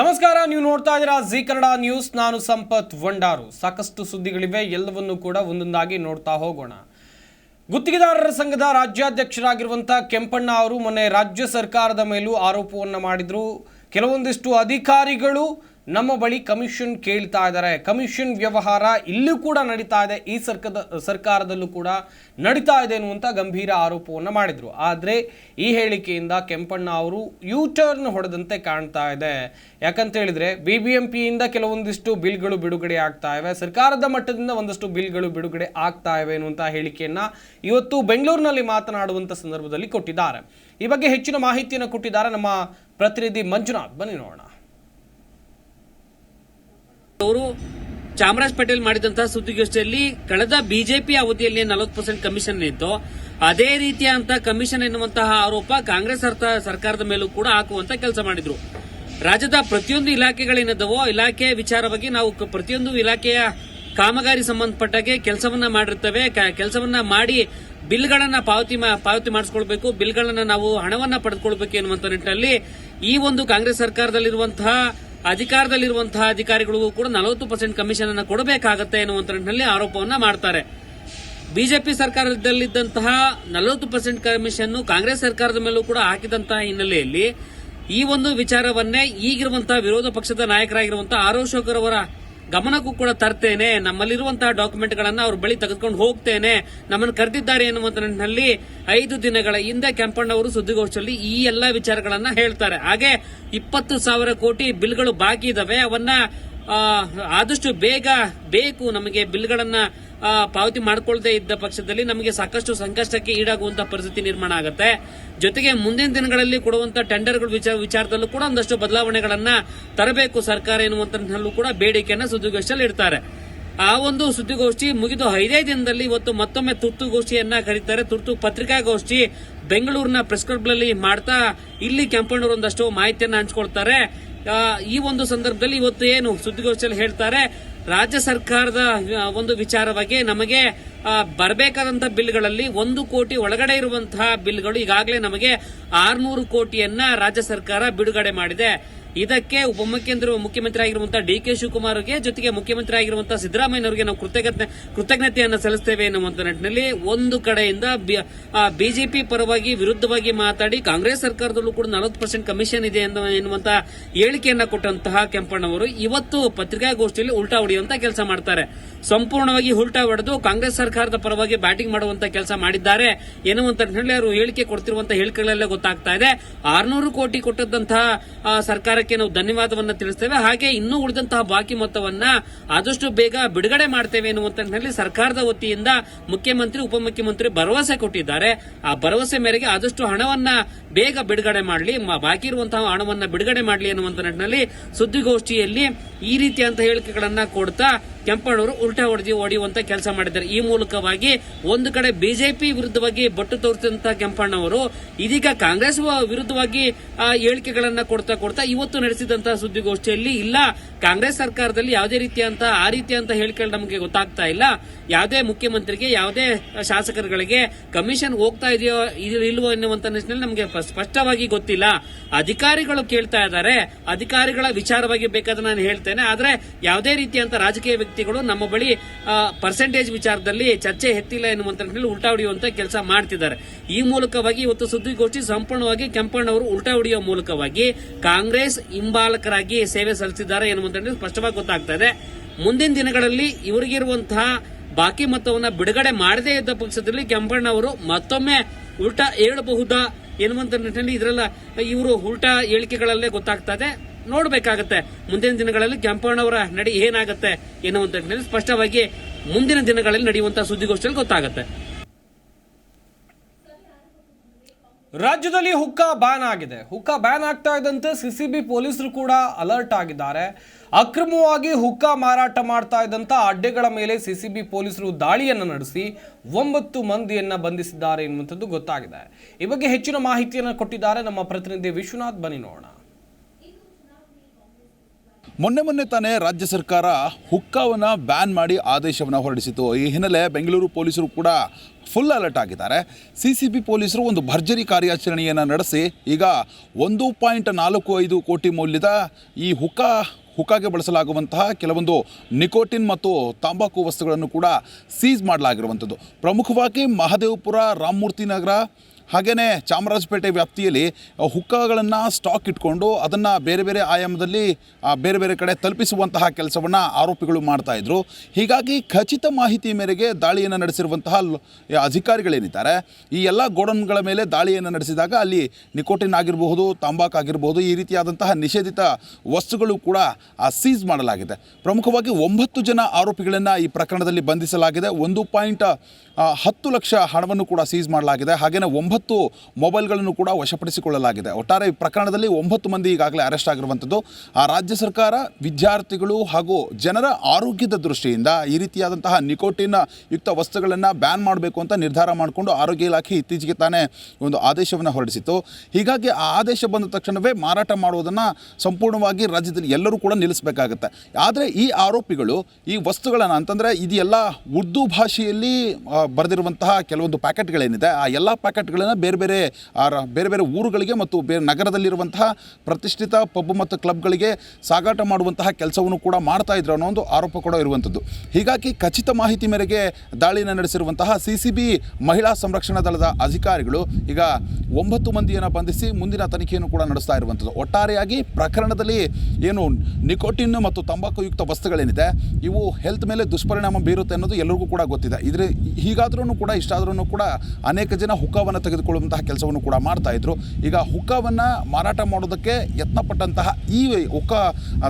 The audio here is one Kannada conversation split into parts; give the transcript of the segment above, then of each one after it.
ನಮಸ್ಕಾರ, ನೀವು ನೋಡ್ತಾ ಇದ್ದೀರಾ ಜಿ ಕನ್ನಡ ನ್ಯೂಸ್. ನಾನು ಸಂಪತ್ ವಂಡಾರು ಸಾಕಷ್ಟು ಸುದ್ದಿಗಳಿವೆ, ಎಲ್ಲವನ್ನೂ ಕೂಡ ಒಂದೊಂದಾಗಿ ನೋಡ್ತಾ ಹೋಗೋಣ. ಗುತ್ತಿಗೆದಾರರ ಸಂಘದ ರಾಜ್ಯಾಧ್ಯಕ್ಷರಾಗಿರುವಂಥ ಕೆಂಪಣ್ಣ ಅವರು ಮೊನ್ನೆ ರಾಜ್ಯ ಸರ್ಕಾರದ ಮೇಲೂ ಆರೋಪವನ್ನು ಮಾಡಿದ್ರು. ಕೆಲವೊಂದಿಷ್ಟು ಅಧಿಕಾರಿಗಳು ನಮ್ಮ ಬಳಿ ಕಮಿಷನ್ ಕೇಳ್ತಾ ಇದ್ದಾರೆ ಕಮಿಷನ್ ವ್ಯವಹಾರ ಇಲ್ಲೂ ಕೂಡ ನಡೀತಾ ಇದೆ. ಈ ಸರ್ಕದ, ಸರ್ಕಾರದಲ್ಲೂ ಕೂಡ ನಡೀತಾ ಇದೆ ಅನ್ನುವಂಥ ಗಂಭೀರ ಆರೋಪವನ್ನು ಮಾಡಿದರು. ಆದರೆ ಈ ಹೇಳಿಕೆಯಿಂದ ಕೆಂಪಣ್ಣ ಅವರು ಯೂ ಟರ್ನ್ ಹೊಡೆದಂತೆ ಕಾಣ್ತಾ ಇದೆ. ಯಾಕಂತ ಹೇಳಿದ್ರೆ ಬಿ ಬಿ ಎಂ ಪಿಯಿಂದ ಕೆಲವೊಂದಿಷ್ಟು ಬಿಲ್ಗಳು ಬಿಡುಗಡೆ ಆಗ್ತಾ ಇವೆ. ಸರ್ಕಾರದ ಮಟ್ಟದಿಂದ ಒಂದಷ್ಟು ಬಿಲ್ಗಳು ಬಿಡುಗಡೆ ಆಗ್ತಾ ಇವೆ ಅನ್ನುವಂಥ ಹೇಳಿಕೆಯನ್ನು ಇವತ್ತು ಬೆಂಗಳೂರಿನಲ್ಲಿ ಮಾತನಾಡುವಂಥ ಸಂದರ್ಭದಲ್ಲಿ ಕೊಟ್ಟಿದ್ದಾರೆ. ಈ ಬಗ್ಗೆ ಹೆಚ್ಚಿನ ಮಾಹಿತಿಯನ್ನು ಕೊಟ್ಟಿದ್ದಾರೆ ನಮ್ಮ ಪ್ರತಿನಿಧಿ ಮಂಜುನಾಥ್. ಬನ್ನಿ ನೋಡೋಣ. ಅವರು ಚಾಮರಾಜ್ ಪಟೇಲ್ ಮಾಡಿದಂತಹ ಸುದ್ದಿಗೋಷ್ಠಿಯಲ್ಲಿ ಕಳೆದ ಬಿಜೆಪಿ ಅವಧಿಯಲ್ಲಿ ನಲವತ್ತು ಪರ್ಸೆಂಟ್ ಕಮಿಷನ್ ಇತ್ತು. ಅದೇ ರೀತಿಯಂತ ಕಮಿಷನ್ ಎನ್ನುವಂತಹ ಆರೋಪ ಕಾಂಗ್ರೆಸ್ ಸರ್ಕಾರದ ಮೇಲೂ ಕೂಡ ಹಾಕುವಂತ ಕೆಲಸ ಮಾಡಿದ್ರು. ರಾಜ್ಯದ ಪ್ರತಿಯೊಂದು ಇಲಾಖೆಗಳೇನಿದ್ದವೋ ಇಲಾಖೆ ವಿಚಾರವಾಗಿ ನಾವು ಪ್ರತಿಯೊಂದು ಇಲಾಖೆಯ ಕಾಮಗಾರಿ ಸಂಬಂಧಪಟ್ಟಾಗೆ ಕೆಲಸವನ್ನ ಮಾಡಿರ್ತವೆ. ಕೆಲಸವನ್ನ ಮಾಡಿ ಬಿಲ್ಗಳನ್ನ ಪಾವತಿ ಪಾವತಿ ಮಾಡಿಸ್ಕೊಳ್ಬೇಕು. ಬಿಲ್ಗಳನ್ನ ನಾವು ಹಣವನ್ನ ಪಡೆದುಕೊಳ್ಬೇಕು ಎನ್ನುವಂತ ನಿಟ್ಟಿನಲ್ಲಿ ಈ ಒಂದು ಕಾಂಗ್ರೆಸ್ ಸರ್ಕಾರದಲ್ಲಿರುವಂತಹ ಅಧಿಕಾರದಲ್ಲಿರುವಂತಹ ಅಧಿಕಾರಿಗಳಿಗೂ ಕೂಡ ನಲವತ್ತು ಪರ್ಸೆಂಟ್ ಕಮಿಷನ್ ಅನ್ನು ಕೊಡಬೇಕಾಗತ್ತೆ ಎನ್ನುವಂತ ನಿಟ್ಟಿನಲ್ಲಿ ಆರೋಪವನ್ನ ಮಾಡ್ತಾರೆ. ಬಿಜೆಪಿ ಸರ್ಕಾರದಲ್ಲಿದ್ದಂತಹ ನಲವತ್ತು ಪರ್ಸೆಂಟ್ ಕಮಿಷನ್ ಕಾಂಗ್ರೆಸ್ ಸರ್ಕಾರದ ಮೇಲೂ ಕೂಡ ಹಾಕಿದಂತಹ ಹಿನ್ನೆಲೆಯಲ್ಲಿ ಈ ಒಂದು ವಿಚಾರವನ್ನೇ ಈಗಿರುವಂತಹ ವಿರೋಧ ಪಕ್ಷದ ನಾಯಕರಾಗಿರುವಂತಹ ಆರ್ ಅಶೋಕರ್ ಅವರ ಗಮನಕ್ಕೂ ಕೂಡ ತರ್ತೇನೆ. ನಮ್ಮಲ್ಲಿರುವಂತಹ ಡಾಕ್ಯುಮೆಂಟ್ ಗಳನ್ನ ಅವ್ರ ಬಳಿ ತೆಗೆದುಕೊಂಡು ಹೋಗ್ತೇನೆ. ನಮ್ಮನ್ನು ಕರೆದಿದ್ದಾರೆ ಎನ್ನುವಂತ ನಿಟ್ಟಿನಲ್ಲಿ ಐದು ದಿನಗಳ ಹಿಂದೆ ಕೆಂಪಣ್ಣ ಅವರು ಸುದ್ದಿಗೋಷ್ಠಿಯಲ್ಲಿ ಈ ಎಲ್ಲಾ ವಿಚಾರಗಳನ್ನ ಹೇಳ್ತಾರೆ. ಹಾಗೆ ಇಪ್ಪತ್ತು ಸಾವಿರ ಕೋಟಿ ಬಿಲ್ಗಳು ಬಾಕಿ ಇದಾವೆ. ಅವನ್ನ ಆದಷ್ಟು ಬೇಗ ಬೇಕು ನಮಗೆ ಬಿಲ್ಗಳನ್ನು ಪಾವತಿ ಮಾಡ್ಕೊಳ್ದೇ ಇದ್ದ ಪಕ್ಷದಲ್ಲಿ ನಮಗೆ ಸಾಕಷ್ಟು ಸಂಕಷ್ಟಕ್ಕೆ ಈಡಾಗುವಂತ ಪರಿಸ್ಥಿತಿ ನಿರ್ಮಾಣ ಆಗುತ್ತೆ. ಜೊತೆಗೆ ಮುಂದಿನ ದಿನಗಳಲ್ಲಿ ಕೊಡುವಂತ ಟೆಂಡರ್ಗಳ ವಿಚಾರ ವಿಚಾರದಲ್ಲೂ ಕೂಡ ಒಂದಷ್ಟು ಬದಲಾವಣೆಗಳನ್ನ ತರಬೇಕು ಸರ್ಕಾರ ಎನ್ನುವಂತಲ್ಲೂ ಕೂಡ ಬೇಡಿಕೆಯನ್ನ ಸುದ್ದಿಗೋಷ್ಠಿಯಲ್ಲಿ ಇಡ್ತಾರೆ. ಆ ಒಂದು ಸುದ್ದಿಗೋಷ್ಠಿ ಮುಗಿದು ಐದೇ ದಿನದಲ್ಲಿ ಇವತ್ತು ಮತ್ತೊಮ್ಮೆ ತುರ್ತುಗೋಷ್ಠಿಯನ್ನ ಕರೀತಾರೆ. ತುರ್ತು ಪತ್ರಿಕಾಗೋಷ್ಠಿ ಬೆಂಗಳೂರಿನ ಪ್ರೆಸ್ ಕ್ಲಬ್ನಲ್ಲಿ ಮಾಡ್ತಾ ಇಲ್ಲಿ ಕೆಂಪಣ್ಣವರು ಒಂದಷ್ಟು ಮಾಹಿತಿಯನ್ನು ಹಂಚ್ಕೊಳ್ತಾರೆ. ಈ ಒಂದು ಸಂದರ್ಭದಲ್ಲಿ ಇವತ್ತು ಏನು ಸುದ್ದಿಗೋಷ್ಠಿಯಲ್ಲಿ ಹೇಳ್ತಾರೆ, ರಾಜ್ಯ ಸರ್ಕಾರದ ಒಂದು ವಿಚಾರವಾಗಿ ನಮಗೆ ಬರಬೇಕಾದಂತಹ ಬಿಲ್ಗಳಲ್ಲಿ ಒಂದು ಕೋಟಿ ಒಳಗಡೆ ಇರುವಂತಹ ಬಿಲ್ಗಳು ಈಗಾಗಲೇ ನಮಗೆ ಆರ್ನೂರು ಕೋಟಿಯನ್ನ ರಾಜ್ಯ ಸರ್ಕಾರ ಬಿಡುಗಡೆ ಮಾಡಿದೆ. ಇದಕ್ಕೆ ಉಪಮುಖ್ಯಮಂತ್ರಿ ಮುಖ್ಯಮಂತ್ರಿ ಆಗಿರುವಂತಹ ಡಿ ಕೆ ಶಿವಕುಮಾರ್ಗೆ ಜೊತೆಗೆ ಮುಖ್ಯಮಂತ್ರಿ ಆಗಿರುವಂತಹ ಸಿದ್ದರಾಮಯ್ಯನವರಿಗೆ ನಾವು ಕೃತಜ್ಞತೆ ಕೃತಜ್ಞತೆಯನ್ನು ಸಲ್ಲಿಸ್ತೇವೆ ಎನ್ನುವಂತ ನಿಟ್ಟಿನಲ್ಲಿ ಒಂದು ಕಡೆಯಿಂದ ಬಿಜೆಪಿ ಪರವಾಗಿ ವಿರುದ್ಧವಾಗಿ ಮಾತಾಡಿ ಕಾಂಗ್ರೆಸ್ ಸರ್ಕಾರದಲ್ಲೂ ಕೂಡ ನಲವತ್ತು ಪರ್ಸೆಂಟ್ ಕಮಿಷನ್ ಇದೆ ಎನ್ನುವಂತಹ ಎನ್ನುವಂತ ಹೇಳಿಕೆಯನ್ನ ಕೊಟ್ಟಂತಹ ಕೆಂಪಣ್ಣವರು ಇವತ್ತು ಪತ್ರಿಕಾಗೋಷ್ಠಿಯಲ್ಲಿ ಉಲ್ಟಾ ಹೊಡೆಯುವಂತ ಕೆಲಸ ಮಾಡ್ತಾರೆ. ಸಂಪೂರ್ಣವಾಗಿ ಉಲ್ಟಾ ಹೊಡೆದು ಕಾಂಗ್ರೆಸ್ ಸರ್ಕಾರದ ಪರವಾಗಿ ಬ್ಯಾಟಿಂಗ್ ಮಾಡುವಂತ ಕೆಲಸ ಮಾಡಿದ್ದಾರೆ ಎನ್ನುವಂತ ಅವರು ಹೇಳಿಕೆ ಕೊಡ್ತಿರುವಂತಹ ಹೇಳಿಕೆಗಳಲ್ಲೇ ಗೊತ್ತಾಗ್ತಾ ಇದೆ. ಆರ್ನೂರು ಕೋಟಿ ಕೊಟ್ಟದಂತಹ ಆ, ಸರ್ಕಾರಕ್ಕೆ ನಾವು ಧನ್ಯವಾದವನ್ನ ತಿಳಿಸ್ತೇವೆ. ಹಾಗೆ ಇನ್ನೂ ಉಳಿದಂತಹ ಬಾಕಿ ಮೊತ್ತವನ್ನ ಆದಷ್ಟು ಬೇಗ ಬಿಡುಗಡೆ ಮಾಡ್ತೇವೆ ಎನ್ನುವಂತ ಸರ್ಕಾರದ ವತಿಯಿಂದ ಮುಖ್ಯಮಂತ್ರಿ, ಉಪಮುಖ್ಯಮಂತ್ರಿ ಭರವಸೆ ಕೊಟ್ಟಿದ್ದಾರೆ. ಆ ಭರವಸೆ ಮೇರೆಗೆ ಆದಷ್ಟು ಹಣವನ್ನ ಬೇಗ ಬಿಡುಗಡೆ ಮಾಡಲಿ ಬಾಕಿ ಇರುವಂತಹ ಹಣವನ್ನ ಬಿಡುಗಡೆ ಮಾಡಲಿ ಎನ್ನುವಂತ ನಿಟ್ಟಿನಲ್ಲಿ ಸುದ್ದಿಗೋಷ್ಠಿಯಲ್ಲಿ ಈ ರೀತಿಯಂತ ಹೇಳಿಕೆಗಳನ್ನ ಕೊಡ್ತಾ ಕೆಂಪಣ್ಣವರು ಉಲ್ಟಾ ಹೊಡೆದಿ ಹೊಡೆಯುವಂತ ಕೆಲಸ ಮಾಡಿದ್ದಾರೆ. ಈ ಮೂಲಕವಾಗಿ ಒಂದು ಕಡೆ ಬಿಜೆಪಿ ವಿರುದ್ಧವಾಗಿ ಬಟ್ಟು ತೋರಿಸಿದಂತಹ ಕೆಂಪಣ್ಣವರು, ಇದೀಗ ಕಾಂಗ್ರೆಸ್ ವಿರುದ್ಧವಾಗಿ ಹೇಳಿಕೆಗಳನ್ನ ಕೊಡ್ತಾ ಕೊಡ್ತಾ ಇವತ್ತು ನಡೆಸಿದಂತಹ ಸುದ್ದಿಗೋಷ್ಠಿಯಲ್ಲಿ ಇಲ್ಲ. ಕಾಂಗ್ರೆಸ್ ಸರ್ಕಾರದಲ್ಲಿ ಯಾವುದೇ ರೀತಿಯಂತ, ಆ ರೀತಿಯಂತ ಹೇಳಿಕೆಗಳು ನಮಗೆ ಗೊತ್ತಾಗ್ತಾ ಇಲ್ಲ. ಯಾವುದೇ ಮುಖ್ಯಮಂತ್ರಿಗೆ, ಯಾವುದೇ ಶಾಸಕರುಗಳಿಗೆ ಕಮಿಷನ್ ಹೋಗ್ತಾ ಇದೆಯೋ, ಇದು ಇಲ್ವೋ ಎನ್ನುವಂತ ನಿಟ್ಟಿನಲ್ಲಿ ನಮಗೆ ಸ್ಪಷ್ಟವಾಗಿ ಗೊತ್ತಿಲ್ಲ. ಅಧಿಕಾರಿಗಳು ಕೇಳ್ತಾ ಇದ್ದಾರೆ. ಅಧಿಕಾರಿಗಳ ವಿಚಾರವಾಗಿ ಬೇಕಾದ್ರೆ ನಾನು ಹೇಳ್ತೇನೆ. ಆದ್ರೆ ಯಾವುದೇ ರೀತಿಯಂತ ರಾಜಕೀಯ ವ್ಯಕ್ತಿಗಳು ನಮ್ಮ ಬಳಿ ಪರ್ಸೆಂಟೇಜ್ ವಿಚಾರದಲ್ಲಿ ಚರ್ಚೆ ಎತ್ತಿಲ್ಲ ಎನ್ನುವಂತ ಉಲ್ಟಾ ಹೊಡೆಯುವಂತ ಕೆಲಸ ಮಾಡ್ತಿದ್ದಾರೆ. ಈ ಮೂಲಕವಾಗಿ ಇವತ್ತು ಸುದ್ದಿಗೋಷ್ಠಿ ಸಂಪೂರ್ಣವಾಗಿ ಕೆಂಪಣ್ಣವರು ಉಲ್ಟಾ ಹೊಡೆಯುವ ಮೂಲಕವಾಗಿ ಕಾಂಗ್ರೆಸ್ ಹಿಂಬಾಲಕರಾಗಿ ಸೇವೆ ಸಲ್ಲಿಸಿದ್ದಾರೆ ಎನ್ನುವಂತ ಸ್ಪಷ್ಟವಾಗಿ ಗೊತ್ತಾಗ್ತಾ ಇದೆ. ಮುಂದಿನ ದಿನಗಳಲ್ಲಿ ಇವರಿಗಿರುವಂತಹ ಬಾಕಿ ಮೊತ್ತವನ್ನು ಬಿಡುಗಡೆ ಮಾಡದೇ ಇದ್ದ ಪಕ್ಷದಲ್ಲಿ ಕೆಂಪಣ್ಣ ಅವರು ಮತ್ತೊಮ್ಮೆ ಉಲ್ಟಾ ಹೇಳಬಹುದಾ ಎನ್ನುವಂತ ನಿಟ್ಟಿನಲ್ಲಿ ಇದರಲ್ಲ, ಇವರು ಉಲ್ಟಾ ಹೇಳಿಕೆಗಳಲ್ಲೇ ಗೊತ್ತಾಗ್ತಾ ಇದೆ. ನೋಡ್ಬೇಕಾಗತ್ತೆ. ಮುಂದಿನ ದಿನಗಳಲ್ಲಿ ಕೆಂಪಣ್ಣವರ ನಡೆ ಏನಾಗುತ್ತೆ ಎನ್ನುವಂತ ಸ್ಪಷ್ಟವಾಗಿ ಮುಂದಿನ ದಿನಗಳಲ್ಲಿ ನಡೆಯುವಂತಹ ಸುದ್ದಿಗೋಷ್ಠಿಯಲ್ಲಿ ಗೊತ್ತಾಗತ್ತೆ. ರಾಜ್ಯದಲ್ಲಿ ಹುಕ್ಕಾ ಬ್ಯಾನ್ ಆಗಿದೆ. ಹುಕ್ಕಾ ಬ್ಯಾನ್ ಆಗ್ತಾ ಇದ್ದಂತೆ ಸಿಸಿಬಿ ಪೊಲೀಸರು ಕೂಡ ಅಲರ್ಟ್ ಆಗಿದ್ದಾರೆ. ಅಕ್ರಮವಾಗಿ ಹುಕ್ಕಾ ಮಾರಾಟ ಮಾಡ್ತಾ ಇದ್ದಂತ ಅಡ್ಡೆಗಳ ಮೇಲೆ ಸಿಸಿಬಿ ಪೊಲೀಸರು ದಾಳಿಯನ್ನು ನಡೆಸಿ ಒಂಬತ್ತು ಮಂದಿಯನ್ನು ಬಂಧಿಸಿದ್ದಾರೆ ಎನ್ನುವಂಥದ್ದು ಗೊತ್ತಾಗಿದೆ. ಈ ಬಗ್ಗೆ ಹೆಚ್ಚಿನ ಮಾಹಿತಿಯನ್ನು ಕೊಟ್ಟಿದ್ದಾರೆ ನಮ್ಮ ಪ್ರತಿನಿಧಿ ವಿಶ್ವನಾಥ್. ಬನಿ ನೋಡೋಣ. ಮೊನ್ನೆ ಮೊನ್ನೆ ತಾನೇ ರಾಜ್ಯ ಸರ್ಕಾರ ಹುಕ್ಕಾವನ್ನು ಬ್ಯಾನ್ ಮಾಡಿ ಆದೇಶವನ್ನು ಹೊರಡಿಸಿತು ಈ ಹಿನ್ನೆಲೆ ಬೆಂಗಳೂರು ಪೊಲೀಸರು ಕೂಡ ಫುಲ್ ಅಲರ್ಟ್ ಆಗಿದ್ದಾರೆ. ಸಿ ಸಿ ಬಿ ಪೊಲೀಸರು ಒಂದು ಭರ್ಜರಿ ಕಾರ್ಯಾಚರಣೆಯನ್ನು ನಡೆಸಿ ಈಗ ಒಂದು ಪಾಯಿಂಟ್ ನಾಲ್ಕು ಐದು ಕೋಟಿ ಮೌಲ್ಯದ ಈ ಹುಕ್ಕ, ಹುಕ್ಕಾಗೆ ಬಳಸಲಾಗುವಂತಹ ಕೆಲವೊಂದು ನಿಕೋಟಿನ್ ಮತ್ತು ತಂಬಾಕು ವಸ್ತುಗಳನ್ನು ಕೂಡ ಸೀಸ್ ಮಾಡಲಾಗಿರುವಂಥದ್ದು. ಪ್ರಮುಖವಾಗಿ ಮಹದೇವಪುರ, ರಾಮಮೂರ್ತಿ ನಗರ ಹಾಗೆಯೇ ಚಾಮರಾಜಪೇಟೆ ವ್ಯಾಪ್ತಿಯಲ್ಲಿ ಹುಕ್ಕಗಳನ್ನು ಸ್ಟಾಕ್ ಇಟ್ಕೊಂಡು ಅದನ್ನು ಬೇರೆ ಬೇರೆ ಆಯಾಮದಲ್ಲಿ ಬೇರೆ ಬೇರೆ ಕಡೆ ತಲುಪಿಸುವಂತಹ ಕೆಲಸವನ್ನು ಆರೋಪಿಗಳು ಮಾಡ್ತಾಯಿದ್ರು ಹೀಗಾಗಿ ಖಚಿತ ಮಾಹಿತಿ ಮೇರೆಗೆ ದಾಳಿಯನ್ನು ನಡೆಸಿರುವಂತಹ ಅಧಿಕಾರಿಗಳೇನಿದ್ದಾರೆ, ಈ ಎಲ್ಲ ಗೋಡನ್ಗಳ ಮೇಲೆ ದಾಳಿಯನ್ನು ನಡೆಸಿದಾಗ ಅಲ್ಲಿ ನಿಕೋಟಿನ್ ಆಗಿರಬಹುದು, ತಂಬಾಕು ಆಗಿರಬಹುದು, ಈ ರೀತಿಯಾದಂತಹ ನಿಷೇಧಿತ ವಸ್ತುಗಳು ಕೂಡ ಸೀಸ್ ಮಾಡಲಾಗಿದೆ. ಪ್ರಮುಖವಾಗಿ ಒಂಬತ್ತು ಜನ ಆರೋಪಿಗಳನ್ನು ಈ ಪ್ರಕರಣದಲ್ಲಿ ಬಂಧಿಸಲಾಗಿದೆ. ಒಂದು ಪಾಯಿಂಟ್ ಹತ್ತು ಲಕ್ಷ ಹಣವನ್ನು ಕೂಡ ಸೀಸ್ ಮಾಡಲಾಗಿದೆ. ಹಾಗೆಯೇ ಒಂಬತ್ತು ಮೊಬೈಲ್ಗಳನ್ನು ಕೂಡ ವಶಪಡಿಸಿಕೊಳ್ಳಲಾಗಿದೆ. ಒಟ್ಟಾರೆ ಈ ಪ್ರಕರಣದಲ್ಲಿ ಒಂಬತ್ತು ಮಂದಿ ಈಗಾಗಲೇ ಅರೆಸ್ಟ್ ಆಗಿರುವಂಥದ್ದು ಆ ರಾಜ್ಯ ಸರ್ಕಾರ ವಿದ್ಯಾರ್ಥಿಗಳು ಹಾಗೂ ಜನರ ಆರೋಗ್ಯದ ದೃಷ್ಟಿಯಿಂದ ಈ ರೀತಿಯಾದಂತಹ ನಿಕೋಟಿನ ಯುಕ್ತ ವಸ್ತುಗಳನ್ನು ಬ್ಯಾನ್ ಮಾಡಬೇಕು ಅಂತ ನಿರ್ಧಾರ ಮಾಡಿಕೊಂಡು ಆರೋಗ್ಯ ಇಲಾಖೆ ಇತ್ತೀಚೆಗೆ ತಾನೇ ಒಂದು ಆದೇಶವನ್ನು ಹೊರಡಿಸಿತ್ತು. ಹೀಗಾಗಿ ಆ ಆದೇಶ ಬಂದ ತಕ್ಷಣವೇ ಮಾರಾಟ ಮಾಡುವುದನ್ನು ಸಂಪೂರ್ಣವಾಗಿ ರಾಜ್ಯದಲ್ಲಿ ಎಲ್ಲರೂ ಕೂಡ ನಿಲ್ಲಿಸಬೇಕಾಗುತ್ತೆ. ಆದರೆ ಈ ಆರೋಪಿಗಳು ಈ ವಸ್ತುಗಳನ್ನು ಅಂತಂದರೆ ಇದೆಲ್ಲ ಉರ್ದು ಭಾಷೆಯಲ್ಲಿ ಬರೆದಿರುವಂತಹ ಕೆಲವೊಂದು ಪ್ಯಾಕೆಟ್ಗಳೇನಿದೆ, ಆ ಎಲ್ಲ ಪ್ಯಾಕೆಟ್ಗಳನ್ನು ಬೇರೆ ಬೇರೆ, ಆ ಬೇರೆ ಬೇರೆ ಊರುಗಳಿಗೆ ಮತ್ತು ಬೇರೆ ನಗರದಲ್ಲಿರುವಂತಹ ಪ್ರತಿಷ್ಠಿತ ಪಬ್ ಮತ್ತು ಕ್ಲಬ್ಗಳಿಗೆ ಸಾಗಾಟ ಮಾಡುವಂತಹ ಕೆಲಸವನ್ನು ಕೂಡ ಮಾಡ್ತಾ ಇದ್ರು ಅನ್ನೋ ಒಂದು ಆರೋಪ ಕೂಡ ಇರುವಂಥದ್ದು. ಹೀಗಾಗಿ ಖಚಿತ ಮಾಹಿತಿ ಮೇರೆಗೆ ದಾಳಿಯನ್ನು ನಡೆಸಿರುವಂತಹ ಸಿ ಮಹಿಳಾ ಸಂರಕ್ಷಣಾ ದಳದ ಅಧಿಕಾರಿಗಳು ಈಗ ಒಂಬತ್ತು ಮಂದಿಯನ್ನು ಬಂಧಿಸಿ ಮುಂದಿನ ತನಿಖೆಯನ್ನು ಕೂಡ ನಡೆಸ್ತಾ ಇರುವಂಥದ್ದು. ಒಟ್ಟಾರೆಯಾಗಿ ಪ್ರಕರಣದಲ್ಲಿ ಏನು ನಿಕೋಟಿನ್ ಮತ್ತು ತಂಬಾಕು ಯುಕ್ತ ವಸ್ತುಗಳೇನಿದೆ, ಇವು ಹೆಲ್ತ್ ಮೇಲೆ ದುಷ್ಪರಿಣಾಮ ಬೀರುತ್ತೆ ಅನ್ನೋದು ಎಲ್ಲರಿಗೂ ಕೂಡ ಗೊತ್ತಿದೆ. ಇದ್ರೆ ಹೀಗಾದ್ರೂ ಕೂಡ ಇಷ್ಟಾದ್ರೂ ಕೂಡ ಅನೇಕ ಜನ ಹುಕ್ಕಾವನ್ನು ತೆಗೆದುಕೊಳ್ಳುವಂತಹ ಕೆಲಸವನ್ನು ಕೂಡ ಮಾಡ್ತಾ ಇದ್ರು. ಈಗ ಹುಕ್ಕವನ್ನು ಮಾರಾಟ ಮಾಡೋದಕ್ಕೆ ಯತ್ನಪಟ್ಟಂತಹ ಈ ಹುಕ್ಕ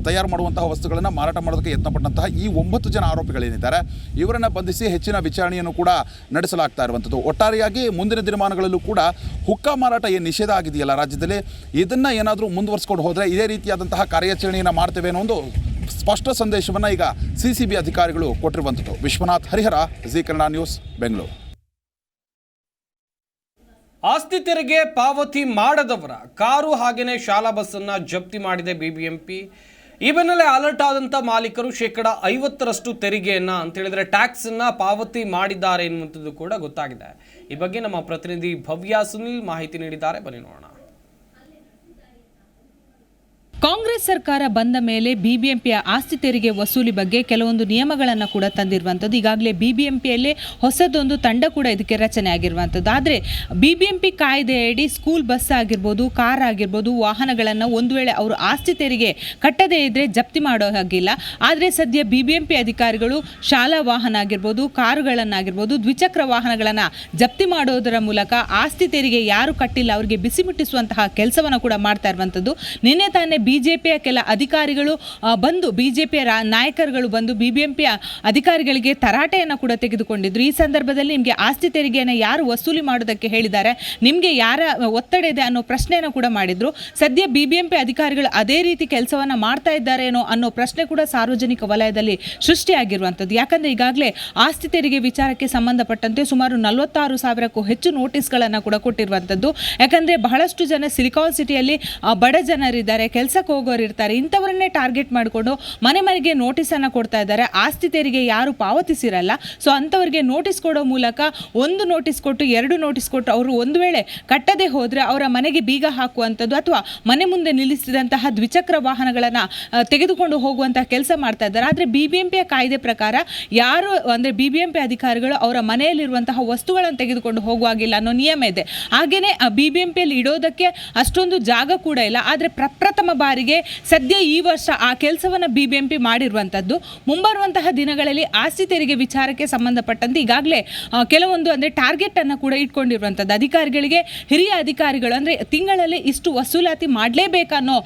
ತಯಾರು ಮಾಡುವಂತಹ ವಸ್ತುಗಳನ್ನು ಮಾರಾಟ ಮಾಡೋದಕ್ಕೆ ಯತ್ನಪಟ್ಟಂತಹ ಈ ಒಂಬತ್ತು ಜನ ಆರೋಪಿಗಳೇನಿದ್ದಾರೆ, ಇವರನ್ನು ಬಂಧಿಸಿ ಹೆಚ್ಚಿನ ವಿಚಾರಣೆಯನ್ನು ಕೂಡ ನಡೆಸಲಾಗ್ತಾ ಇರುವಂಥದ್ದು. ಒಟ್ಟಾರೆಯಾಗಿ ಮುಂದಿನ ದಿನಮಾನಗಳಲ್ಲೂ ಕೂಡ ಹುಕ್ಕ ಮಾರಾಟ ಏನು ನಿಷೇಧ ಆಗಿದೆಯಲ್ಲ ರಾಜ್ಯದಲ್ಲಿ? ಇದನ್ನು ಏನಾದರೂ ಮುಂದುವರಿಸ್ಕೊಂಡು ಹೋದರೆ ಇದೇ ರೀತಿಯಾದಂತಹ ಕಾರ್ಯಾಚರಣೆಯನ್ನು ಮಾಡ್ತೇವೆ ಅನ್ನೋ ಒಂದು ಸ್ಪಷ್ಟ ಸಂದೇಶವನ್ನು ಈಗ ಸಿ ಸಿ ಬಿ ಅಧಿಕಾರಿಗಳು ಕೊಟ್ಟಿರುವಂಥದ್ದು. Vishwanath Harihara G Kannada news, Bengaluru. ಆಸ್ತಿ ತೆರಿಗೆ ಪಾವತಿ ಮಾಡದವರ ಕಾರು ಹಾಗೆಯೇ ಶಾಲಾ ಬಸ್ಸನ್ನು ಜಪ್ತಿ ಮಾಡಿದೆ ಬಿಬಿಎಂಪಿ. ಈ ಬೆನ್ನಲ್ಲೇ ಅಲರ್ಟ್ ಆದಂಥ ಮಾಲೀಕರು ಶೇಕಡ ಐವತ್ತರಷ್ಟು ತೆರಿಗೆಯನ್ನ ಅಂತ ಹೇಳಿದ್ರೆ ಟ್ಯಾಕ್ಸ್ ಅನ್ನ ಪಾವತಿ ಮಾಡಿದ್ದಾರೆ ಎನ್ನುವಂಥದ್ದು ಕೂಡ ಗೊತ್ತಾಗಿದೆ. ಈ ಬಗ್ಗೆ ನಮ್ಮ ಪ್ರತಿನಿಧಿ ಭವ್ಯ ಸುನಿಲ್ ಮಾಹಿತಿ ನೀಡಿದ್ದಾರೆ. ಬನ್ನಿ ನೋಡೋಣ. ಕಾಂಗ್ರೆಸ್ ಸರ್ಕಾರ ಬಂದ ಮೇಲೆ ಬಿಬಿಎಂಪಿಯ ಆಸ್ತಿ ತೆರಿಗೆ ವಸೂಲಿ ಬಗ್ಗೆ ಕೆಲವೊಂದು ನಿಯಮಗಳನ್ನು ಕೂಡ ತಂದಿರುವಂಥದ್ದು. ಈಗಾಗಲೇ ಬಿಬಿಎಂಪಿಯಲ್ಲೇ ಹೊಸದೊಂದು ತಂಡ ಕೂಡ ಇದಕ್ಕೆ ರಚನೆ ಆಗಿರುವಂಥದ್ದು. ಆದರೆ ಬಿಬಿಎಂಪಿ ಕಾಯ್ದೆಯಡಿ ಸ್ಕೂಲ್ ಬಸ್ ಆಗಿರ್ಬೋದು, ಕಾರ್ ಆಗಿರ್ಬೋದು, ವಾಹನಗಳನ್ನು ಒಂದು ವೇಳೆ ಅವರು ಆಸ್ತಿ ತೆರಿಗೆ ಕಟ್ಟದೇ ಇದ್ದರೆ ಜಪ್ತಿ ಮಾಡೋ ಹಾಗಿಲ್ಲ. ಆದರೆ ಸದ್ಯ ಬಿಬಿಎಂಪಿ ಅಧಿಕಾರಿಗಳು ಶಾಲಾ ವಾಹನ ಆಗಿರ್ಬೋದು, ಕಾರುಗಳನ್ನಾಗಿರ್ಬೋದು, ದ್ವಿಚಕ್ರ ವಾಹನಗಳನ್ನು ಜಪ್ತಿ ಮಾಡೋದರ ಮೂಲಕ ಆಸ್ತಿ ತೆರಿಗೆ ಯಾರು ಕಟ್ಟಿಲ್ಲ, ಅವರಿಗೆ ಬಿಸಿ ಮುಟ್ಟಿಸುವಂತಹ ಕೆಲಸವನ್ನು ಕೂಡ ಮಾಡ್ತಾ ಇರುವಂಥದ್ದು. ನಿನ್ನೆ ತಾನೇ ಬಿಜೆಪಿಯ ಕೆಲ ಅಧಿಕಾರಿಗಳು ಬಂದು ಬಿಜೆಪಿಯ ನಾಯಕರುಗಳು ಬಂದು ಬಿಬಿಎಂಪಿಯ ಅಧಿಕಾರಿಗಳಿಗೆ ತರಾಟೆಯನ್ನು ಕೂಡ ತೆಗೆದುಕೊಂಡಿದ್ರು. ಈ ಸಂದರ್ಭದಲ್ಲಿ ನಿಮಗೆ ಆಸ್ತಿ ತೆರಿಗೆಯನ್ನು ಯಾರು ವಸೂಲಿ ಮಾಡೋದಕ್ಕೆ ಹೇಳಿದ್ದಾರೆ? ನಿಮಗೆ ಯಾರ ಒತ್ತಡ ಇದೆ ಅನ್ನೋ ಪ್ರಶ್ನೆಯನ್ನು ಕೂಡ ಮಾಡಿದ್ರು. ಸದ್ಯ ಬಿಬಿಎಂಪಿ ಅಧಿಕಾರಿಗಳು ಅದೇ ರೀತಿ ಕೆಲಸವನ್ನು ಮಾಡ್ತಾ ಇದ್ದಾರೇನೋ ಅನ್ನೋ ಪ್ರಶ್ನೆ ಕೂಡ ಸಾರ್ವಜನಿಕ ವಲಯದಲ್ಲಿ ಸೃಷ್ಟಿಯಾಗಿರುವಂಥದ್ದು. ಯಾಕಂದ್ರೆ ಈಗಾಗಲೇ ಆಸ್ತಿ ತೆರಿಗೆ ವಿಚಾರಕ್ಕೆ ಸಂಬಂಧಪಟ್ಟಂತೆ ಸುಮಾರು ನಲವತ್ತಾರು ಸಾವಿರಕ್ಕೂ ಹೆಚ್ಚು ನೋಟಿಸ್ಗಳನ್ನು ಕೂಡ ಕೊಟ್ಟಿರುವಂಥದ್ದು. ಯಾಕಂದರೆ ಬಹಳಷ್ಟು ಜನ ಸಿಲಿಕಾನ್ ಸಿಟಿಯಲ್ಲಿ ಬಡ ಜನರಿದ್ದಾರೆ. ಕೆಲಸಕ್ಕೆ ಹೋಗೋರು ಇರ್ತಾರೆ. ಇಂಥವರನ್ನೇ ಟಾರ್ಗೆಟ್ ಮಾಡಿಕೊಂಡು ಮನೆ ಮನೆಗೆ ನೋಟಿಸನ್ನು ಕೊಡ್ತಾ ಇದ್ದಾರೆ. ಆಸ್ತಿ ತೆರಿಗೆ ಯಾರು ಪಾವತಿಸಿರಲ್ಲ. ಸೊ ಅಂಥವ್ರಿಗೆ ನೋಟಿಸ್ ಕೊಡೋ ಮೂಲಕ ಒಂದು ನೋಟಿಸ್ ಕೊಟ್ಟು ಎರಡು ನೋಟಿಸ್ ಕೊಟ್ಟು ಅವರು ಒಂದು ವೇಳೆ ಕಟ್ಟದೆ ಹೋದರೆ ಅವರ ಮನೆಗೆ ಬೀಗ ಹಾಕುವಂಥದ್ದು ಅಥವಾ ಮನೆ ಮುಂದೆ ನಿಲ್ಲಿಸಿದಂತಹ ದ್ವಿಚಕ್ರ ವಾಹನಗಳನ್ನು ತೆಗೆದುಕೊಂಡು ಹೋಗುವಂತಹ ಕೆಲಸ ಮಾಡ್ತಾ ಇದ್ದಾರೆ. ಆದರೆ ಬಿ ಬಿ ಎಂ ಪಿಯ ಕಾಯ್ದೆ ಪ್ರಕಾರ ಯಾರು, ಅಂದರೆ ಬಿ ಬಿ ಎಂ ಅಧಿಕಾರಿಗಳು ಅವರ ಮನೆಯಲ್ಲಿರುವಂತಹ ವಸ್ತುಗಳನ್ನು ತೆಗೆದುಕೊಂಡು ಹೋಗುವಾಗಿಲ್ಲ ಅನ್ನೋ ನಿಯಮ ಇದೆ. ಹಾಗೆಯೇ ಬಿ ಬಿ ಎಂ ಇಡೋದಕ್ಕೆ ಅಷ್ಟೊಂದು ಜಾಗ ಕೂಡ ಇಲ್ಲ. ಆದರೆ ಪ್ರಪ್ರಥಮ ಬಾರಿಗೆ ಸದ್ಯ ಈ ವರ್ಷ ಆ ಕೆಲಸವನ್ನು ಬಿ ಬಿ ಎಂ ಪಿ ಮಾಡಿರುವಂಥದ್ದು ಮುಂಬರುವಂತಹ ದಿನಗಳಲ್ಲಿ ಆಸ್ತಿ ತೆರಿಗೆ ವಿಚಾರಕ್ಕೆ ಸಂಬಂಧಪಟ್ಟಂತೆ ಈಗಾಗಲೇ ಕೆಲವೊಂದು ಅಂದರೆ ಟಾರ್ಗೆಟನ್ನು ಕೂಡ ಇಟ್ಕೊಂಡಿರುವಂಥದ್ದು ಅಧಿಕಾರಿಗಳಿಗೆ, ಹಿರಿಯ ಅಧಿಕಾರಿಗಳು ಅಂದರೆ ತಿಂಗಳಲ್ಲಿ ಇಷ್ಟು ವಸೂಲಾತಿ ಮಾಡಲೇಬೇಕನ್ನೋ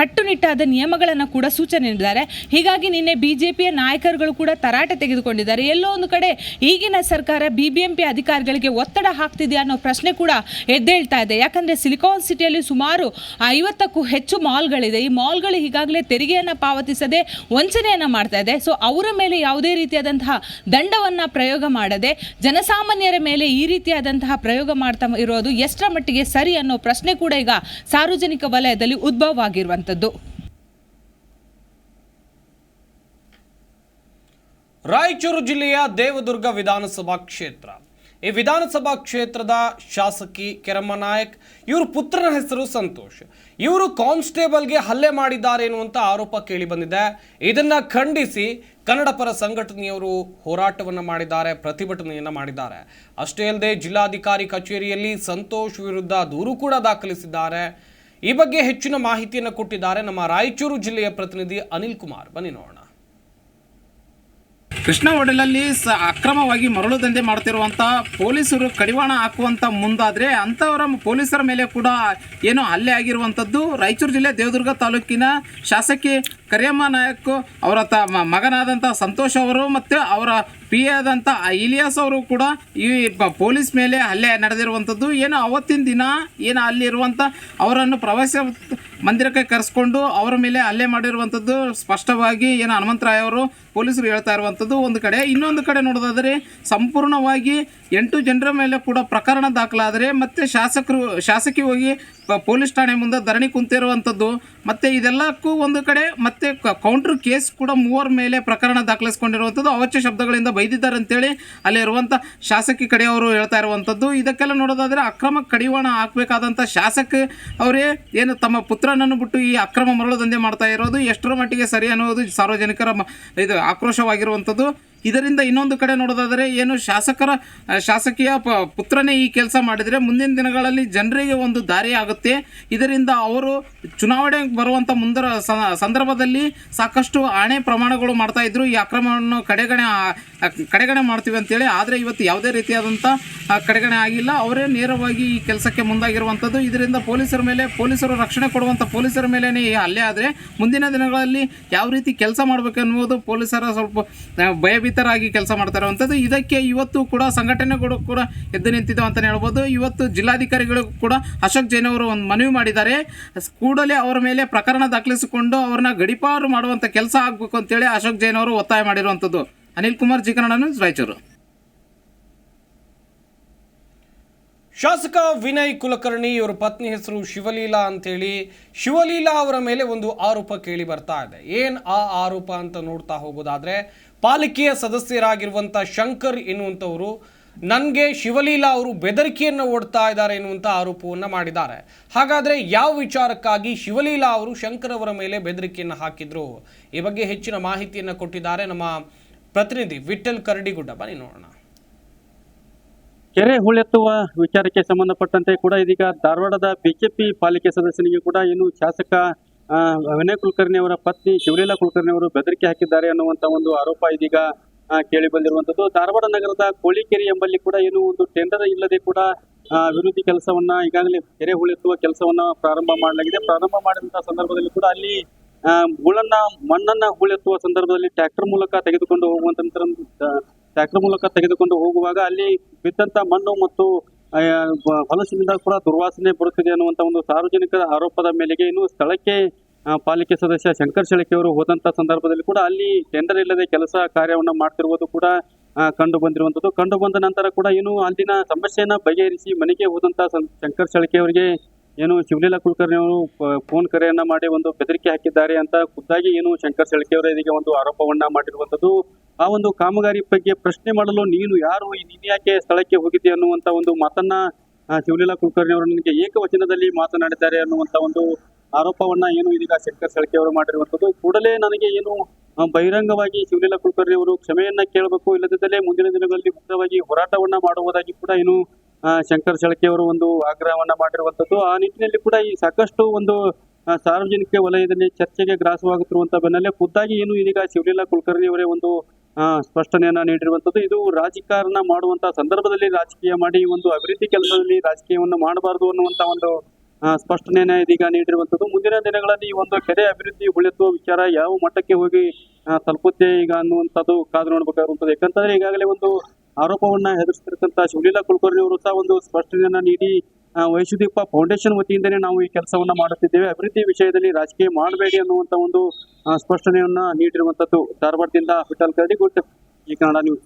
ಕಟ್ಟುನಿಟ್ಟಾದ ನಿಯಮಗಳನ್ನು ಕೂಡ ಸೂಚನೆ ನೀಡಿದ್ದಾರೆ. ಹೀಗಾಗಿ ನಿನ್ನೆ ಬಿಜೆಪಿಯ ನಾಯಕರುಗಳು ಕೂಡ ತರಾಟೆ ತೆಗೆದುಕೊಂಡಿದ್ದಾರೆ. ಎಲ್ಲೋ ಒಂದು ಕಡೆ ಈಗಿನ ಸರ್ಕಾರ ಬಿಬಿಎಂಪಿ ಅಧಿಕಾರಿಗಳಿಗೆ ಒತ್ತಡ ಹಾಕ್ತಿದೆಯಾ ಅನ್ನೋ ಪ್ರಶ್ನೆ ಕೂಡ ಎದ್ದೇಳ್ತಾ ಇದೆ. ಯಾಕಂದ್ರೆ ಸಿಲಿಕಾನ್ ಸಿಟಿಯಲ್ಲಿ ಸುಮಾರು ಐವತ್ತಕ್ಕೂ ಹೆಚ್ಚು ಮಾಲ್ಗಳಿದೆ ಈ ಮಾಲ್ಗಳು ಈಗಾಗಲೇ ತೆರಿಗೆಯನ್ನು ಪಾವತಿಸದೆ ವಂಚನೆಯನ್ನು ಮಾಡ್ತಾ ಇದೆ. ಸೊ ಅವರ ಮೇಲೆ ಯಾವುದೇ ರೀತಿಯಾದಂತಹ ದಂಡವನ್ನು ಪ್ರಯೋಗ ಮಾಡದೆ, ಜನಸಾಮಾನ್ಯರ ಮೇಲೆ ಈ ರೀತಿಯಾದಂತಹ ಪ್ರಯೋಗ ಮಾಡ್ತಾ ಇರೋದು ಎಷ್ಟರ ಮಟ್ಟಿಗೆ ಸರಿ ಅನ್ನೋ ಪ್ರಶ್ನೆ ಕೂಡ ಈಗ ಸಾರ್ವಜನಿಕ ವಲಯದಲ್ಲಿ ಉದ್ಭವವಾಗಿರುವಂಥದ್ದು. ರಾಯಚೂರು ಜಿಲ್ಲೆಯ ದೇವದುರ್ಗ ವಿಧಾನಸಭಾ ಕ್ಷೇತ್ರ. ಈ ವಿಧಾನಸಭಾ ಕ್ಷೇತ್ರದ ಶಾಸಕಿ ಕೆರಮ್ಮ ನಾಯಕ್, ಇವರು ಪುತ್ರನ ಹೆಸರು ಸಂತೋಷ್. ಇವರು ಕಾನ್ಸ್ಟೇಬಲ್ಗೆ ಹಲ್ಲೆ ಮಾಡಿದ್ದಾರೆ ಎನ್ನುವಂತ ಆರೋಪ ಕೇಳಿ ಬಂದಿದೆ. ಇದನ್ನು ಖಂಡಿಸಿ ಕನ್ನಡ ಪರ ಸಂಘಟನೆಯವರು ಹೋರಾಟವನ್ನು ಮಾಡಿದ್ದಾರೆ, ಪ್ರತಿಭಟನೆಯನ್ನ ಮಾಡಿದ್ದಾರೆ. ಅಷ್ಟೇ ಅಲ್ಲದೆ ಜಿಲ್ಲಾಧಿಕಾರಿ ಕಚೇರಿಯಲ್ಲಿ ಸಂತೋಷ್ ವಿರುದ್ಧ ದೂರು ಕೂಡ ದಾಖಲಿಸಿದ್ದಾರೆ. ಈ ಬಗ್ಗೆ ಹೆಚ್ಚಿನ ಮಾಹಿತಿಯನ್ನು ಕೊಟ್ಟಿದ್ದಾರೆ ನಮ್ಮ ರಾಯಚೂರು ಜಿಲ್ಲೆಯ ಪ್ರತಿನಿಧಿ ಅನಿಲ್ ಕುಮಾರ್. ಬನ್ನಿ ನೋಡೋಣ. ಕೃಷ್ಣ ಒಡಲಲ್ಲಿ ಸ ಅಕ್ರಮವಾಗಿ ಮರಳು ದಂಧೆ ಮಾಡ್ತಿರುವಂಥ ಪೊಲೀಸರು ಕಡಿವಾಣ ಹಾಕುವಂತ ಮುಂದಾದ್ರೆ ಅಂಥವರ ಪೊಲೀಸರ ಮೇಲೆ ಕೂಡ ಏನು ಹಲ್ಲೆ ಆಗಿರುವಂಥದ್ದು ರಾಯಚೂರು ಜಿಲ್ಲೆ ದೇವದುರ್ಗ ತಾಲೂಕಿನ ಶಾಸಕಿ ಕರಿಯಮ್ಮ ನಾಯಕ್ ಅವರ ತ ಮಗನಾದಂಥ ಸಂತೋಷ್ ಅವರು ಮತ್ತು ಅವರ ಪಿ ಆದಂಥ ಇಲಿಯಾಸ್ ಅವರು ಕೂಡ ಈ ಪೊಲೀಸ್ ಮೇಲೆ ಹಲ್ಲೆ ನಡೆದಿರುವಂಥದ್ದು ಏನು ಅವತ್ತಿನ ದಿನ ಏನು ಅಲ್ಲಿರುವಂಥ ಅವರನ್ನು ಪ್ರವಾಸ ಮಂದಿರಕ್ಕೆ ಕರೆಸ್ಕೊಂಡು ಅವರ ಮೇಲೆ ಹಲ್ಲೆ ಮಾಡಿರುವಂಥದ್ದು ಸ್ಪಷ್ಟವಾಗಿ ಏನು ಹನುಮಂತರಾಯ ಅವರು ಪೊಲೀಸರು ಹೇಳ್ತಾ ಇರುವಂಥದ್ದು ಒಂದು ಕಡೆ. ಇನ್ನೊಂದು ಕಡೆ ನೋಡೋದಾದರೆ ಸಂಪೂರ್ಣವಾಗಿ ಎಂಟು ಜನರ ಮೇಲೆ ಕೂಡ ಪ್ರಕರಣ ದಾಖಲಾದರೆ ಮತ್ತು ಶಾಸಕರು, ಶಾಸಕಿ ಹೋಗಿ ಪೊಲೀಸ್ ಠಾಣೆ ಮುಂದೆ ಧರಣಿ ಕುಂತಿರುವಂಥದ್ದು. ಮತ್ತೆ ಇದೆಲ್ಲಕ್ಕೂ ಒಂದು ಕಡೆ ಮತ್ತೆ ಕೌಂಟ್ರ್ ಕೇಸ್ ಕೂಡ ಮೂವರ ಮೇಲೆ ಪ್ರಕರಣ ದಾಖಲಿಸ್ಕೊಂಡಿರುವಂಥದ್ದು. ಅವಚ್ಯ ಶಬ್ದಗಳಿಂದ ಬೈದಿದ್ದಾರೆ ಅಂತೇಳಿ ಅಲ್ಲಿರುವಂಥ ಶಾಸಕಿ ಕಡೆಯವರು ಹೇಳ್ತಾ ಇರುವಂಥದ್ದು. ಇದಕ್ಕೆಲ್ಲ ನೋಡೋದಾದರೆ ಅಕ್ರಮ ಕಡಿವಾಣ ಹಾಕಬೇಕಾದಂಥ ಶಾಸಕ ಅವರೇ ಏನು ತಮ್ಮ ಪುತ್ರನನ್ನು ಬಿಟ್ಟು ಈ ಅಕ್ರಮ ಮರಳು ದಂಧೆ ಮಾಡ್ತಾ ಇರೋದು ಎಷ್ಟರ ಮಟ್ಟಿಗೆ ಸರಿ ಅನ್ನೋದು ಸಾರ್ವಜನಿಕರ ಇದು ಆಕ್ರೋಶವಾಗಿರುವಂಥದ್ದು. ಇದರಿಂದ ಇನ್ನೊಂದು ಕಡೆ ನೋಡೋದಾದರೆ ಏನು ಶಾಸಕರ ಶಾಸಕಿಯ ಪುತ್ರನೇ ಈ ಕೆಲಸ ಮಾಡಿದರೆ ಮುಂದಿನ ದಿನಗಳಲ್ಲಿ ಜನರಿಗೆ ಒಂದು ದಾರಿ ಆಗುತ್ತೆ. ಇದರಿಂದ ಅವರು ಚುನಾವಣೆ ಬರುವಂಥ ಮುಂದರ ಸಂದರ್ಭದಲ್ಲಿ ಸಾಕಷ್ಟು ಆಣೆ ಪ್ರಮಾಣಗಳು ಮಾಡ್ತಾ ಇದ್ರು. ಈ ಅಕ್ರಮವನ್ನು ಕಡೆಗಣೆ ಕಡೆಗಣೆ ಮಾಡ್ತೀವಿ ಅಂತೇಳಿ. ಆದರೆ ಇವತ್ತು ಯಾವುದೇ ರೀತಿಯಾದಂಥ ಕಡೆಗಣೆ ಆಗಿಲ್ಲ. ಅವರೇ ನೇರವಾಗಿ ಈ ಕೆಲಸಕ್ಕೆ ಮುಂದಾಗಿರುವಂಥದ್ದು ಇದರಿಂದ ಪೊಲೀಸರ ಮೇಲೆ ಪೊಲೀಸರು ರಕ್ಷಣೆ ಕೊಡುವಂಥ ಪೊಲೀಸರ ಮೇಲೇ ಈ ಹಲ್ಲೆ ಆದರೆ ಮುಂದಿನ ದಿನಗಳಲ್ಲಿ ಯಾವ ರೀತಿ ಕೆಲಸ ಮಾಡಬೇಕೆನ್ನುವುದು ಪೊಲೀಸರ ಸ್ವಲ್ಪ ಆ, ಭಯಭೀತರಾಗಿ ಕೆಲಸ ಮಾಡ್ತಾ ಇದಕ್ಕೆ ಇವತ್ತು ಕೂಡ ಸಂಘಟನೆಗಳು ಕೂಡ ಎದ್ದು ನಿಂತಿದ್ದಾವೆ ಅಂತಲೇ ಹೇಳ್ಬೋದು. ಇವತ್ತು ಜಿಲ್ಲಾಧಿಕಾರಿಗಳು ಕೂಡ ಅಶೋಕ್ ಜೈನ್ ಅವರು ಒಂದು ಮನವಿ ಮಾಡಿದ್ದಾರೆ. ಕೂಡಲೇ ಅವರ ಮೇಲೆ ಪ್ರಕರಣ ದಾಖಲಿಸಿಕೊಂಡು ಅವ್ರನ್ನ ಗಡಿಪಾರು ಮಾಡುವಂಥ ಕೆಲಸ ಆಗಬೇಕು ಅಂತೇಳಿ ಅಶೋಕ್ ಜೈನ್ ಅವರು ಒತ್ತಾಯ ಮಾಡಿರುವಂಥದ್ದು ಅನಿಲ್ ಕುಮಾರ್ ಜಿ ಕನ್ನಡ ನ್ಯೂಸ್ ರಾಯಚೂರು. ಶಾಸಕ ವಿನಯ್ ಕುಲಕರ್ಣಿ ಇವರ ಪತ್ನಿ ಹೆಸರು ಶಿವಲೀಲಾ ಅಂತೇಳಿ ಶಿವಲೀಲಾ ಅವರ ಮೇಲೆ ಒಂದು ಆರೋಪ ಕೇಳಿ ಬರ್ತಾ ಇದೆ. ಏನು ಆ ಆರೋಪ ಅಂತ ನೋಡ್ತಾ ಹೋಗೋದಾದ್ರೆ ಪಾಲಿಕೆಯ ಸದಸ್ಯರಾಗಿರುವಂಥ ಶಂಕರ್ ಎನ್ನುವಂಥವರು ನನಗೆ ಶಿವಲೀಲಾ ಅವರು ಬೆದರಿಕೆಯನ್ನು ಓಡ್ತಾ ಇದ್ದಾರೆ ಎನ್ನುವಂಥ ಆರೋಪವನ್ನು ಮಾಡಿದ್ದಾರೆ. ಹಾಗಾದ್ರೆ ಯಾವ ವಿಚಾರಕ್ಕಾಗಿ ಶಿವಲೀಲಾ ಅವರು ಶಂಕರ್ ಅವರ ಮೇಲೆ ಬೆದರಿಕೆಯನ್ನು ಹಾಕಿದ್ರು? ಈ ಬಗ್ಗೆ ಹೆಚ್ಚಿನ ಮಾಹಿತಿಯನ್ನು ಕೊಟ್ಟಿದ್ದಾರೆ ನಮ್ಮ ಪ್ರತಿನಿಧಿ ವಿಠಲ್ ಕರಡಿಗುಡ್ಡ. ಬನ್ನಿ ನೋಡೋಣ. ಕೆರೆ ಹೂಳೆತ್ತುವ ವಿಚಾರಕ್ಕೆ ಸಂಬಂಧಪಟ್ಟಂತೆ ಕೂಡ ಇದೀಗ ಧಾರವಾಡದ ಬಿಜೆಪಿ ಪಾಲಿಕೆ ಸದಸ್ಯನಿಗೆ ಕೂಡ ಏನು ಶಾಸಕ ವಿನಯ್ ಕುಲಕರ್ಣಿ ಅವರ ಪತ್ನಿ ಶಿವಲೀಲಾ ಕುಲಕರ್ಣಿ ಅವರು ಬೆದರಿಕೆ ಹಾಕಿದ್ದಾರೆ ಅನ್ನುವಂತ ಒಂದು ಆರೋಪ ಇದೀಗ ಕೇಳಿ ಬಂದಿರುವಂತದ್ದು. ಧಾರವಾಡ ನಗರದ ಕೋಳಿಕೆರೆ ಎಂಬಲ್ಲಿ ಕೂಡ ಏನು ಒಂದು ಟೆಂಡರ್ ಇಲ್ಲದೆ ಕೂಡ ಅಭಿವೃದ್ಧಿ ಕೆಲಸವನ್ನ ಈಗಾಗಲೇ ಕೆರೆ ಉಳಿಸುವ ಕೆಲಸವನ್ನ ಪ್ರಾರಂಭ ಮಾಡಲಾಗಿದೆ. ಪ್ರಾರಂಭ ಮಾಡಿದಂತಹ ಸಂದರ್ಭದಲ್ಲಿ ಕೂಡ ಅಲ್ಲಿ ಆ, ಹೂಳನ್ನ ಮಣ್ಣನ್ನ ಹೂಳೆತ್ತುವ ಸಂದರ್ಭದಲ್ಲಿ ಟ್ರ್ಯಾಕ್ಟರ್ ಮೂಲಕ ತೆಗೆದುಕೊಂಡು ಹೋಗುವಂತ ಟ್ರ್ಯಾಕ್ಟರ್ ಮೂಲಕ ತೆಗೆದುಕೊಂಡು ಹೋಗುವಾಗ ಅಲ್ಲಿ ಬಿದ್ದಂತ ಮಣ್ಣು ಮತ್ತು ಹೊಲಸಿನಿಂದ ಕೂಡ ದುರ್ವಾಸನೆ ಬರುತ್ತಿದೆ ಅನ್ನುವಂತ ಒಂದು ಸಾರ್ವಜನಿಕರ ಆರೋಪದ ಮೇಲೆಗೆ ಇನ್ನು ಸ್ಥಳಕ್ಕೆ ಪಾಲಿಕೆ ಸದಸ್ಯ ಶಂಕರ್ ಅವರು ಹೋದಂತ ಸಂದರ್ಭದಲ್ಲಿ ಕೂಡ ಅಲ್ಲಿ ಟೆಂಡರ್ ಇಲ್ಲದೆ ಕೆಲಸ ಕಾರ್ಯವನ್ನು ಮಾಡ್ತಿರುವುದು ಕೂಡ ಕಂಡು ಬಂದಿರುವಂಥದ್ದು. ಕಂಡು ಬಂದ ನಂತರ ಕೂಡ ಏನು ಅಲ್ಲಿನ ಸಮಸ್ಯೆಯನ್ನು ಬಗೆಹರಿಸಿ ಮನೆಗೆ ಹೋದಂಥ ಶಂಕರ್ ಶೆಳಕೆ ಅವರಿಗೆ ಏನು ಶಿವಲೀಲಾ ಕುಲಕರ್ಣಿ ಅವರು ಫೋನ್ ಕರೆಯನ್ನ ಮಾಡಿ ಒಂದು ಬೆದರಿಕೆ ಹಾಕಿದ್ದಾರೆ ಅಂತ ಖುದ್ದಾಗಿ ಏನು ಶಂಕರ್ ಶೆಳಕೆ ಅವರ ಇದೀಗ ಒಂದು ಆರೋಪವನ್ನ ಮಾಡಿರುವಂಥದ್ದು. ಆ ಒಂದು ಕಾಮಗಾರಿ ಬಗ್ಗೆ ಪ್ರಶ್ನೆ ಮಾಡಲು ನೀನು ಯಾರು ನೀನು ಯಾಕೆ ಸ್ಥಳಕ್ಕೆ ಹೋಗಿದ್ದೆ ಅನ್ನುವಂಥ ಒಂದು ಮಾತನ್ನ ಶಿವಲೀಲಾ ಕುಲಕರ್ಣಿ ಅವರು ನನಗೆ ಏಕವಚನದಲ್ಲಿ ಮಾತನಾಡಿದ್ದಾರೆ ಅನ್ನುವಂಥ ಒಂದು ಆರೋಪವನ್ನ ಏನು ಇದೀಗ ಶಂಕರ್ ಸಳಕೆ ಅವರು ಮಾಡಿರುವಂತದ್ದು ಕೂಡಲೇ ನನಗೆ ಏನು ಬಹಿರಂಗವಾಗಿ ಶಿವಲೀಲಾ ಕುಲಕರ್ಣಿ ಅವರು ಕ್ಷಮೆಯನ್ನ ಕೇಳಬೇಕು, ಇಲ್ಲದಿದ್ದಲ್ಲಿ ಮುಂದಿನ ದಿನಗಳಲ್ಲಿ ಮುಕ್ತವಾಗಿ ಹೋರಾಟವನ್ನ ಮಾಡುವುದಾಗಿ ಕೂಡ ಏನು ಶಂಕರ್ ಸಳಕೆ ಅವರು ಒಂದು ಆಗ್ರಹವನ್ನ ಮಾಡಿರುವಂತದ್ದು ಆ ನಿಟ್ಟಿನಲ್ಲಿ ಕೂಡ ಈ ಸಾಕಷ್ಟು ಒಂದು ಸಾರ್ವಜನಿಕ ವಲಯದಲ್ಲಿ ಚರ್ಚೆಗೆ ಗ್ರಾಸವಾಗುತ್ತಿರುವಂತಹ ಬೆನ್ನಲ್ಲೇ ಖುದ್ದಾಗಿ ಏನು ಇದೀಗ ಶಿವಲೀಲಾ ಕುಲಕರ್ಣಿ ಅವರೇ ಒಂದು ಸ್ಪಷ್ಟನೆಯನ್ನ ನೀಡಿರುವಂತದ್ದು ಇದು ರಾಜಕಾರಣ ಮಾಡುವಂತಹ ಸಂದರ್ಭದಲ್ಲಿ ರಾಜಕೀಯ ಮಾಡಿ ಒಂದು ಅಭಿವೃದ್ಧಿ ಕೆಲಸದಲ್ಲಿ ರಾಜಕೀಯವನ್ನು ಮಾಡಬಾರದು ಅನ್ನುವಂತ ಒಂದು ಸ್ಪಷ್ಟನೆಯನ್ನ ಇದೀಗ ನೀಡಿರುವಂಥದ್ದು. ಮುಂದಿನ ದಿನಗಳಲ್ಲಿ ಈ ಒಂದು ಕೆರೆ ಅಭಿವೃದ್ಧಿ ಉಳಿಸುವ ವಿಚಾರ ಯಾವ ಮಟ್ಟಕ್ಕೆ ಹೋಗಿ ತಲುಪುತ್ತೆ ಈಗ ಅನ್ನುವಂಥದ್ದು ಕಾದು ನೋಡಬೇಕಾಗಿರುವಂಥದ್ದು ಯಾಕಂತಂದ್ರೆ ಈಗಾಗಲೇ ಒಂದು ಆರೋಪವನ್ನ ಹೆದರಿಸ್ತಿರ್ತಕ್ಕಂಥ ಶಿವಲೀಲಾ ಕುಲಕರ್ಣಿ ಅವರು ಸಹ ಒಂದು ಸ್ಪಷ್ಟನೆಯನ್ನ ನೀಡಿ ಆ, ವೈಶುದೀಪ ಫೌಂಡೇಶನ್ ವತಿಯಿಂದನೇ ನಾವು ಈ ಕೆಲಸವನ್ನ ಮಾಡುತ್ತಿದ್ದೇವೆ. ಅಭಿವೃದ್ಧಿ ವಿಷಯದಲ್ಲಿ ರಾಜಕೀಯ ಮಾಡಬೇಡಿ ಅನ್ನುವಂತ ಒಂದು ಸ್ಪಷ್ಟನೆಯನ್ನ ನೀಡಿರುವಂತದ್ದು ಧಾರವಾಡದಿಂದ ವಿಠಲ್ ಕರಡಿಗುಟ್ ಈ ಕನ್ನಡ ನ್ಯೂಸ್.